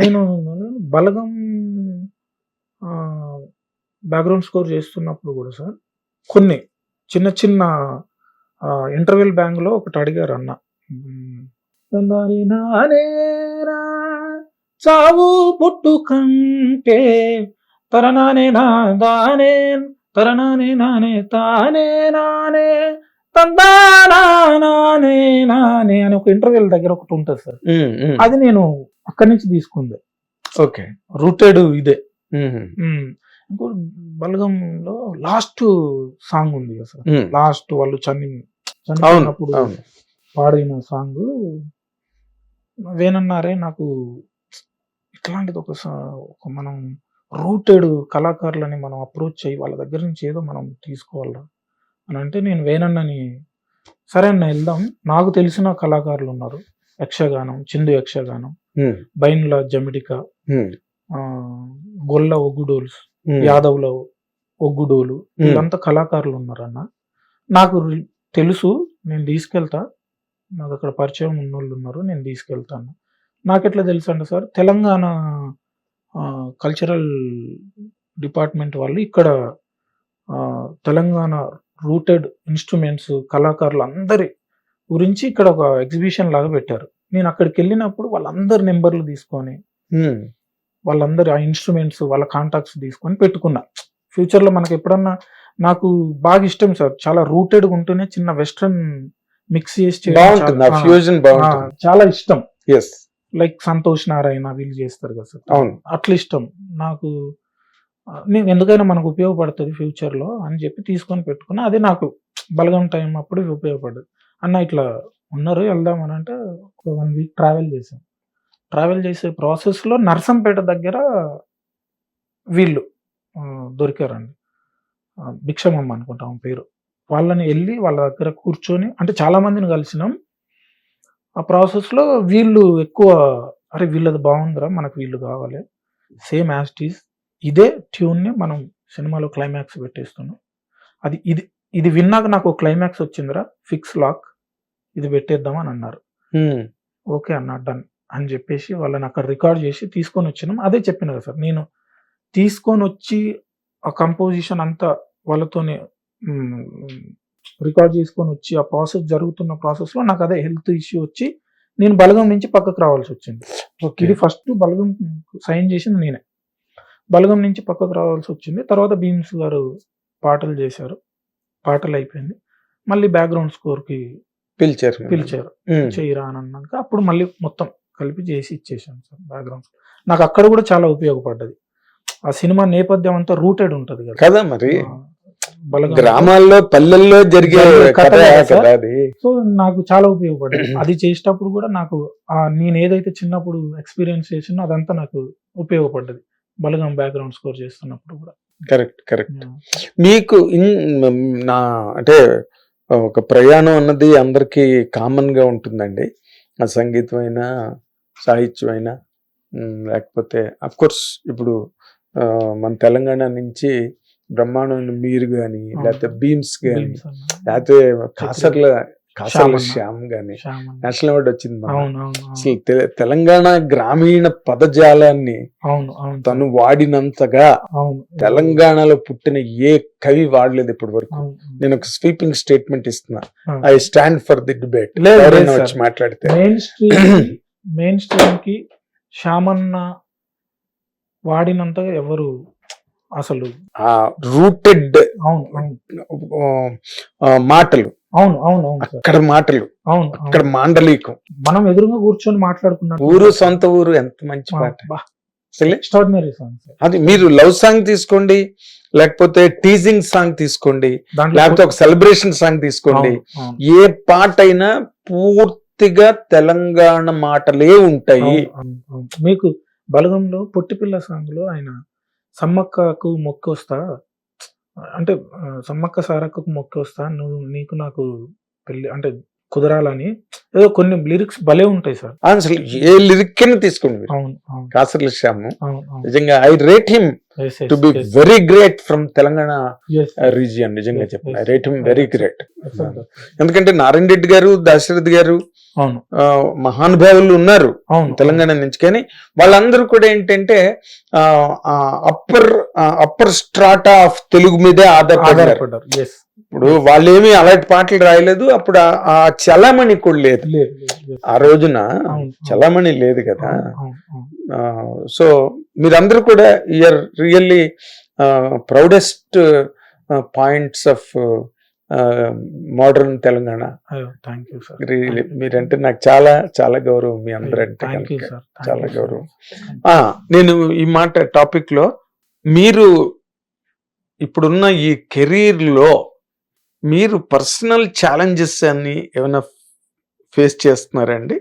నేను బలగం background score చేస్తున్నప్పుడు కూడా సార్ కొన్ని చిన్న చిన్న ఇంటర్వెల్ బ్యాంక్లో ఒకటి అడిగారు అన్న చావు పుట్టు కంటే తరనానే నా దానే తరనానే నానే తానే నానే తందానా నానే నానే అని ఒక ఇంటర్వెల్ దగ్గర ఒకటి ఉంటుంది సార్. అది నేను అక్కడి నుంచి తీసుకుంది. ఓకే. రూటెడ్ ఇదే. ఇంకోటి బలగంలో లాస్ట్ సాంగ్ ఉంది ఉమ్. లాస్ట్ వాళ్ళు చని చనిపోయినప్పుడు పాడిన సాంగ్ వేనన్నారే నాకు ఇట్లాంటిది ఒక సా- ఒక మనం రూటెడ్ కళాకారులని మనం అప్రోచ్ అయ్యి వాళ్ళ దగ్గర నుంచి ఏదో మనం తీసుకోవాలా అని అంటే నేను వేనన్నని సరే అన్న వెళ్దాం. నాకు తెలిసిన కళాకారులు ఉన్నారు. యక్షగానం చిందు యక్షగానం. బైన్ల జమిడిక ఆ, గొల్ల ఒగ్గుడోల్స్ ఉమ్. యాదవ్ల ఒగ్గుడోలు. వీళ్ళంతా కళాకారులు ఉన్నారన్న. నాకు తెలుసు నేను తీసుకెళ్తా. నాకు అక్కడ పరిచయం ఉన్నోళ్ళు ఉన్నారు నేను తీసుకెళ్తాను. నాకు ఎట్లా తెలుసు అంటే సార్ తెలంగాణ కల్చరల్ డిపార్ట్మెంట్ వాళ్ళు ఇక్కడ తెలంగాణ రూటెడ్ ఇన్స్ట్రుమెంట్స్ కళాకారులు అందరి గురించి ఇక్కడ ఒక ఎగ్జిబిషన్ లాగా పెట్టారు. నేను అక్కడికి వెళ్ళినప్పుడు వాళ్ళందరి నెంబర్లు తీసుకొని వాళ్ళందరి ఆ ఇన్స్ట్రుమెంట్స్ వాళ్ళ కాంటాక్ట్స్ తీసుకొని పెట్టుకున్నా. ఫ్యూచర్లో మనకి ఎప్పుడన్నా నాకు బాగా ఇష్టం సార్. చాలా రూటెడ్ ఉంటేనే చిన్న వెస్ట్రన్ మిక్స్ చేసి చాలా- ఇష్టం. ఎస్ లైక్ సంతోష్ నారాయణ వీళ్ళు చేస్తారు కదా సార్. అవును. అట్లా ఇష్టం. నాకు నేను ఎందుకైనా మనకు ఉపయోగపడుతుంది ఫ్యూచర్లో అని చెప్పి తీసుకొని పెట్టుకున్నా. అదే నాకు బలగం టైం అప్పుడు ఉపయోగపడదు. అన్న ఇట్లా ఉన్నారు వెళ్దాం అని అంటే ఒక వన్ వీక్ ట్రావెల్ చేసాం ట్రావెల్ చేసే ప్రాసెస్లో నర్సంపేట దగ్గర వీళ్ళు దొరికారండి. భిక్షమమ్మ అనుకుంటాం ఆమె పేరు. వాళ్ళని వెళ్ళి వాళ్ళ దగ్గర కూర్చొని అంటే చాలామందిని కలిసినాం. ఆ ప్రాసెస్లో వీళ్ళు ఎక్కువ అరే వీళ్ళది బాగుందిరా మనకు వీళ్ళు కావాలి. సేమ్ యాస్టీస్ ఇదే ట్యూన్ని మనం సినిమాలో క్లైమాక్స్ పెట్టేస్తున్నాం. అది ఇది ఇది విన్నాక నాకు క్లైమాక్స్ వచ్చిందిరా ఫిక్స్ లాక్ ఇది పెట్టేద్దాం అని అన్నారు ఓకే అన్న డన్ అని చెప్పేసి వాళ్ళని అక్కడ రికార్డ్ చేసి తీసుకొని వచ్చినాం. అదే చెప్పిన కదా సార్ నేను తీసుకొని వచ్చి ఆ కంపోజిషన్ అంతా వాళ్ళతోనే రికార్డ్ చేసుకొని వచ్చి ఆ ప్రాసెస్ జరుగుతున్న ప్రాసెస్లో నాకు అదే హెల్త్ ఇష్యూ వచ్చి నేను బలగం నుంచి పక్కకు రావాల్సి వచ్చింది. ఓకే. ఇది ఫస్ట్ బలగం సైన్ చేసింది నేనే. బలగం నుంచి పక్కకు రావాల్సి వచ్చింది. తర్వాత భీమ్స్ గారు పాటలు చేశారు. పాటలు అయిపోయింది. మళ్ళీ బ్యాక్గ్రౌండ్ స్కోర్కి పిలిచారు. పిలిచారు. చేయరా అని అన్నాక అప్పుడు మళ్ళీ మొత్తం కలిపి చేసి ఇచ్చేసాను సార్ బ్యాక్గ్రౌండ్ నాకు అక్కడ కూడా చాలా ఉపయోగపడ్డది. ఆ సినిమా నేపథ్యం అంతా రూటెడ్ ఉంటది కదా. కదా మరి? గ్రామాల్లో పల్లెల్లో జరిగే సో నాకు చాలా ఉపయోగపడ్డది. అది చేసేటప్పుడు కూడా నాకు ఆ నేను ఏదైతే చిన్నప్పుడు ఎక్స్పీరియన్స్ చేసినో అదంతా నాకు ఉపయోగపడ్డది. బలగం బ్యాక్గ్రౌండ్ స్కోర్ చేస్తున్నప్పుడు కూడా. Correct correct. మీకు నా అంటే ఒక ప్రయాణం అన్నది అందరికీ కామన్గా ఉంటుందండి ఆ సంగీతం అయినా సాహిత్యం అయినా ఉమ్, లేకపోతే కోర్స్ ఇప్పుడు మన తెలంగాణ నుంచి బ్రహ్మాండమైన మీరు అవును. లేకపోతే బీమ్స్ అన్న. లేకపోతే కాసర్ల కాసర్ల శ్యామ్ గాని. నేషనల్ అవార్డు వచ్చింది. అసలు తెలంగాణ గ్రామీణ పదజాలాన్ని తను వాడినంతగా తెలంగాణలో పుట్టిన ఏ కవి వాడలేదు ఇప్పటి వరకు. నేను ఒక స్వీపింగ్ స్టేట్మెంట్ ఇస్తున్నా. I stand for the debate. వచ్చి. మాట్లాడితే. మెయిన్ స్ట్రీమ్ మెయిన్ స్ట్రీమ్కి శ్యామన్న వాడినంతగా ఎవరు అసలు రూటెడ్ మాటలు. అవును అవును అక్కడ మాటలు అవును అక్కడ. మాండలికం. మనం ఎదురుగా కూర్చొని మాట్లాడుకున్నాం ఊరు సొంత ఊరు ఎంత మంచి పాట. ఎక్స్ట్రాడినరీ సాంగ్ అది మీరు లవ్ సాంగ్ తీసుకోండి లేకపోతే టీజింగ్ సాంగ్ తీసుకోండి లేకపోతే ఒక సెలబ్రేషన్ సాంగ్ తీసుకోండి. ఏ పాట అయినా పూర్తిగా తెలంగాణ మాటలే ఉంటాయి. మీకు బలగంలో పొట్టిపిల్ల సాంగ్లో ఆయన సమ్మక్కకు మొక్కి వస్తా అంటే సమ్మక్క సారక్కకు మొక్కి వస్తా నువ్వు నీకు నాకు పెళ్ళి అంటే కుదరాలని ఏదో కొన్ని లిరిక్స్ భలే ఉంటాయి సార్. అసలు ఏ లిరిక్ తీసుకోండి కాసర్ల శ్యాము. నిజంగా I rate him to be very great from Telangana region నిజంగా చెప్పండి. I rate him very great. ఎందుకంటే నారాయణ రెడ్డి గారు దశరథ్ గారు మహానుభావులు ఉన్నారు అవును. తెలంగాణ నుంచి. కానీ వాళ్ళందరూ కూడా ఏంటంటే upper upper strata of Telugu మీదే ఆధారపడ్డారు. ఇప్పుడు వాళ్ళేమి అలాంటి పాటలు రాయలేదు. అప్పుడు ఆ- చలామణి కూడా లేదు. ఆ రోజున చలామణి లేదు కదా. సో మీరందరూ కూడా year really proudest points of modern Telangana. Thank you sir మీరంటే నాకు చాలా చాలా గౌరవం మీ అందరంటే చాలా గౌరవం. ఆ, నేను ఈ మాట టాపిక్లో మీరు ఇప్పుడున్న ఈ కెరీర్లో మీరు పర్సనల్ ఛాలెంజెస్ అని ఏమైనా ఫేస్ చేస్తున్నారండి?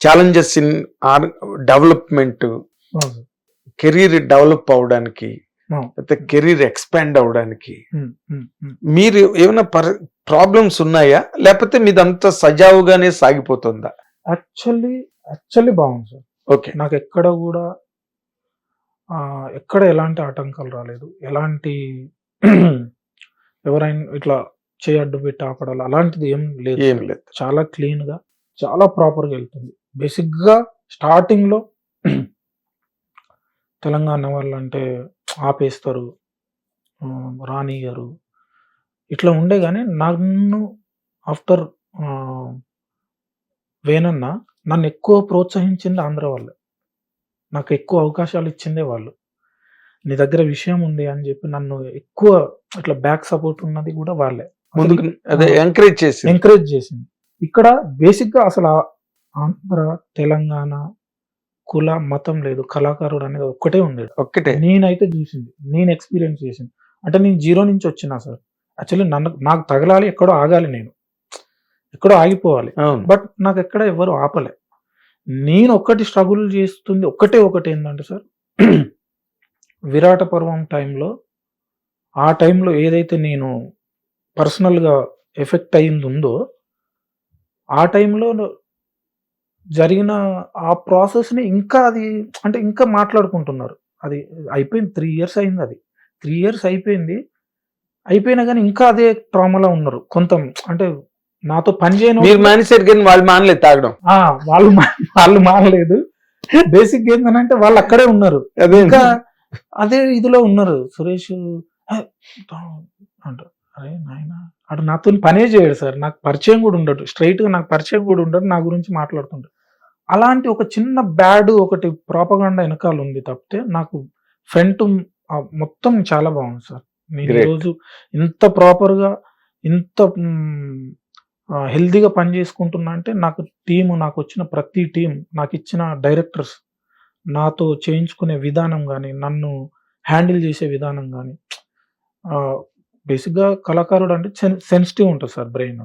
Challenges in our development career develop అవడానికి. లేకపోతే కెరీర్ ఎక్స్పాండ్ అవడానికి మీరు ఏమైనా ప్రాబ్లమ్స్ ఉన్నాయా? లేకపోతే మీదంతా సజావుగానే సాగిపోతుందా? యాక్చువల్లీ యాక్చువల్లీ బాగుంది సార్. ఓకే. నాకు ఎక్కడ కూడా ఎక్కడ ఎలాంటి ఆటంకాలు రాలేదు. ఎలాంటి ఎవరైనా ఇట్లా చేయడ్డు పెట్టి ఆపడాలి అలాంటిది ఏం లేదు. ఏం లేదు. చాలా క్లీన్గా చాలా ప్రాపర్గా వెళ్తుంది. బేసిక్గా స్టార్టింగ్లో తెలంగాణ వాళ్ళు అంటే ఆపేస్తారు. ఆ, రానియ్యరు ఇట్లా ఉండే కానీ నన్ను ఆఫ్టర్ వేనన్న నన్ను ఎక్కువ ప్రోత్సహించింది ఆంధ్ర వాళ్ళే. నాకు ఎక్కువ అవకాశాలు ఇచ్చిందే వాళ్ళు. నీ దగ్గర విషయం ఉంది అని చెప్పి నన్ను ఎక్కువ ఇట్లా బ్యాక్ సపోర్ట్ ఉన్నది కూడా వాళ్ళే. ముందుకు అదే ఎంకరేజ్ చేసి ఎంకరేజ్ చేసింది. ఇక్కడ బేసిక్గా అసలు ఆంధ్ర తెలంగాణ కుల మతం లేదు. కళాకారుడు అనేది ఒక్కటే ఉంది ఒక్కటే. నేనైతే చూసింది. నేను ఎక్స్పీరియన్స్ చేసింది. అంటే నేను జీరో నుంచి వచ్చినా సార్. యాక్చువల్లీ నన్ను నాకు తగలాలి ఎక్కడో ఆగాలి నేను. ఎక్కడో ఆగిపోవాలి. బట్ నాకు ఎక్కడ ఎవరు ఆపలే. నేను ఒక్కటి స్ట్రగుల్ చేస్తుంది ఒక్కటే ఒకటి ఏంటంటే సార్ విరాట పర్వం టైంలో ఆ టైంలో ఏదైతే నేను పర్సనల్గా ఎఫెక్ట్ అయింది ఉందో ఆ టైంలో జరిగిన ఆ ప్రాసెస్ని ఇంకా అది అంటే ఇంకా మాట్లాడుకుంటున్నారు. అది అయిపోయింది త్రీ ఇయర్స్ అయింది అది. త్రీ ఇయర్స్ అయిపోయింది. అయిపోయినా కానీ ఇంకా అదే ట్రామాలో ఉన్నారు. కొంత అంటే నాతో పని చేయను కానీ వాళ్ళు మానలేదు తాగడం. ఆ, వాళ్ళు మా- వాళ్ళు మారలేదు బేసిక్ ఏంటంటే వాళ్ళు అక్కడే ఉన్నారు. అదే. ఇంకా అదే ఇదిలో ఉన్నారు. సురేష్ "ఏ, తా- అంటారు. అరే నాయన అటు నాతో పనే చేయడు సార్. నాకు పరిచయం కూడా ఉండడు. స్ట్రైట్గా నాకు పరిచయం కూడా ఉండడు. నా గురించి మాట్లాడుతుంటాడు అలాంటి ఒక చిన్న బ్యాడ్ ఒకటి ప్రాపగాండ వెనకాల ఉంది తప్పితే నాకు ఫ్రంట్ మొత్తం చాలా బాగుంది సార్. నేను. ఈరోజు ఇంత ప్రాపర్గా ఇంత హెల్దీగా పని చేసుకుంటున్నా అంటే నాకు టీము నాకు వచ్చిన ప్రతి టీం నాకు ఇచ్చిన డైరెక్టర్స్ నాతో చేయించుకునే విధానం కానీ నన్ను హ్యాండిల్ చేసే విధానం కానీ బేసిక్గా కళాకారుడు అంటే సెన్సిటివ్ ఉంటుంది sir brain.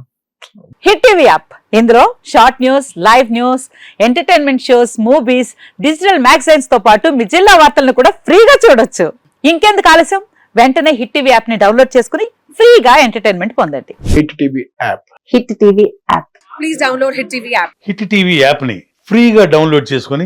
Hit TV app. ఇందులో short news live news entertainment shows movies digital మ్యాగజైన్స్తో పాటు మీ జిల్లా వార్తలను కూడా ఫ్రీగా చూడొచ్చు. ఇంకెందుకు ఆలస్యం? వెంటనే హిట్ టీవీ యాప్ని డౌన్లోడ్ చేసుకుని ఫ్రీగా ఎంటర్టైన్మెంట్ పొందండి. Hit TV app. Hit TV app. Please download Hit TV app. Hit TV యాప్ని ఫ్రీగా డౌన్లోడ్ చేసుకొని